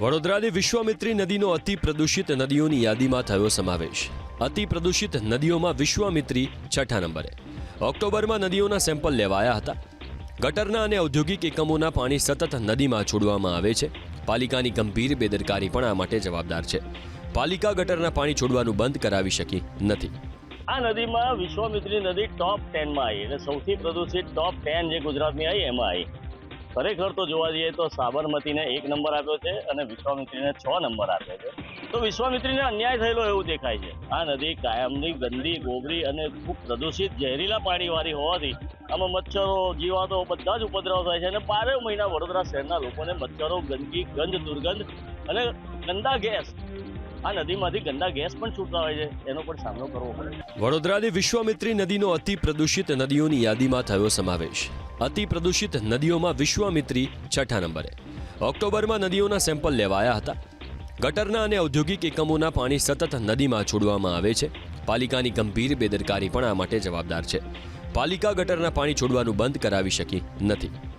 વડોદરાની વિશ્વામિત્રી નદીનો અતિ પ્રદૂષિત નદીઓની યાદીમાં થયો સમાવેશ. અતિ પ્રદૂષિત નદીઓમાં વિશ્વામિત્રી છઠ્ઠા નંબરે. ઓક્ટોબરમાં નદીઓના સેમ્પલ લેવાયા હતા. ગટરના અને ઔદ્યોગિક એકમોના પાણી સતત નદીમાં છોડવામાં આવે છે. પાલિકાની ગંભીર બેદરકારી પણ આ માટે જવાબદાર છે. પાલિકા ગટરના પાણી છોડવાનું બંધ કરાવી શકી નથી. આ નદીમાં વિશ્વામિત્રી નદી ટોપ ટેનમાં આવી એટલે સૌથી પ્રદૂષિત ટોપ ટેન જે ગુજરાતની આવી એમાં આવી ખરેખર તો જોવા જઈએ તો સાબરમતીને એક નંબર આપ્યો છે અને વિશ્વામિત્રીને છ નંબર આપ્યો છે. તો વિશ્વામિત્રીને અન્યાય થયેલો એવું દેખાય છે. આ નદી કાયમની ગંદી, ગોબરી અને ખૂબ પ્રદૂષિત ઝેરીલા પાણીવાળી હોવાથી આમાં મચ્છરો, જીવાતો બધા જ ઉપદ્રવ થાય છે અને બારે મહિના વડોદરા શહેરના લોકોને મચ્છરો ગંદકી, ગંધ, દુર્ગંધ અને ગંદા ગેસ આ નદીમાંથી ગંદા ગેસ પણ છૂટતા હોય છે. એનો પણ સામનો કરવો પડે. વડોદરાની વિશ્વામિત્રી નદીનો અતિ પ્રદૂષિત નદીઓની યાદીમાં થયો સમાવેશ. અતિ પ્રદૂષિત નદીઓમાં વિશ્વામિત્રી છઠ્ઠા નંબરે. ઓક્ટોબરમાં નદીઓના સેમ્પલ લેવાયા હતા. ગટરના અને ઔદ્યોગિક એકમોના પાણી સતત નદીમાં છોડવામાં આવે છે. પાલિકાની ગંભીર બેદરકારી પણ આ માટે જવાબદાર છે. પાલિકા ગટરના પાણી છોડવાનું બંધ કરાવી શકી નથી.